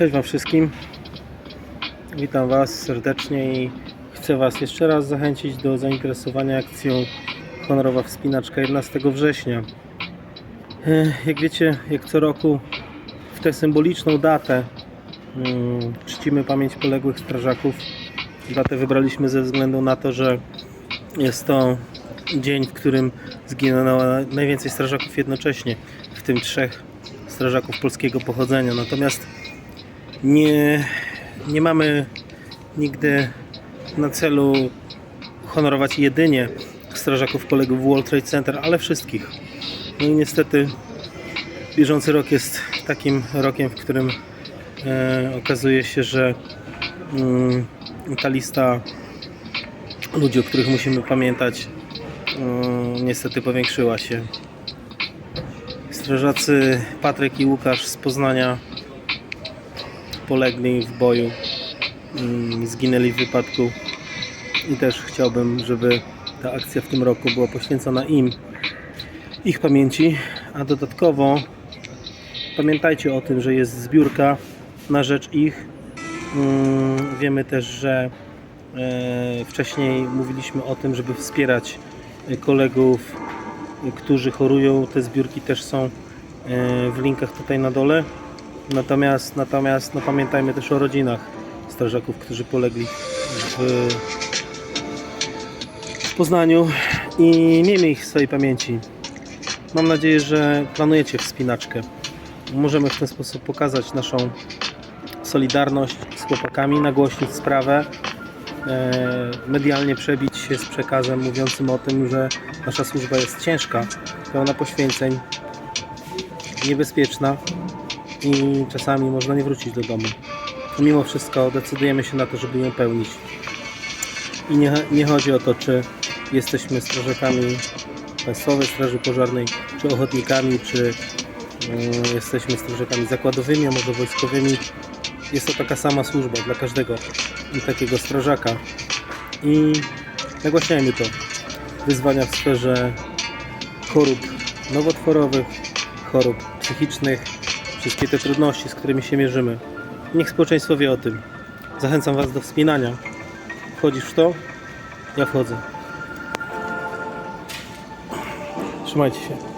Cześć Wam wszystkim. Witam Was serdecznie i chcę Was jeszcze raz zachęcić do zainteresowania akcją Honorowa Wspinaczka 11 września. E, Jak wiecie, jak co roku w tę symboliczną datę mm, czcimy pamięć poległych strażaków. Datę wybraliśmy ze względu na to, że jest to dzień, w którym zginęło najwięcej strażaków jednocześnie, w tym trzech strażaków polskiego pochodzenia. Natomiast nie, nie mamy nigdy na celu honorować jedynie strażaków poległych w World Trade Center, ale wszystkich. No i niestety bieżący rok jest takim rokiem, w którym e, okazuje się, że mm, ta lista ludzi, o których musimy pamiętać, mm, niestety powiększyła się. Strażacy Patryk i Łukasz z Poznania polegli w boju, mm, zginęli w wypadku i też chciałbym, żeby ta akcja w tym roku była poświęcona im, ich pamięci, a dodatkowo pamiętajcie o tym, że jest zbiórka na rzecz ich. Mm, Wiemy też, że e, wcześniej mówiliśmy o tym, żeby wspierać e, kolegów, którzy chorują. Te zbiórki też są e, w linkach tutaj na dole. Natomiast, natomiast no pamiętajmy też o rodzinach strażaków, którzy polegli w, w Poznaniu i miejmy ich w swojej pamięci. Mam nadzieję, że planujecie wspinaczkę. Możemy w ten sposób pokazać naszą solidarność z chłopakami, nagłośnić sprawę, e, medialnie przebić się z przekazem mówiącym o tym, że nasza służba jest ciężka, pełna poświęceń, niebezpieczna i czasami można nie wrócić do domu. Mimo wszystko decydujemy się na to, żeby ją pełnić. I nie, nie chodzi o to, czy jesteśmy strażakami Państwowej Straży Pożarnej, czy ochotnikami, czy y, jesteśmy strażakami zakładowymi, a może wojskowymi. Jest to taka sama służba dla każdego takiego strażaka. I nagłaśniajmy to. Wyzwania w sferze chorób nowotworowych, chorób psychicznych, wszystkie te trudności, z którymi się mierzymy. Niech społeczeństwo wie o tym. Zachęcam Was do wspinania. Wchodzisz w to? Ja wchodzę. Trzymajcie się.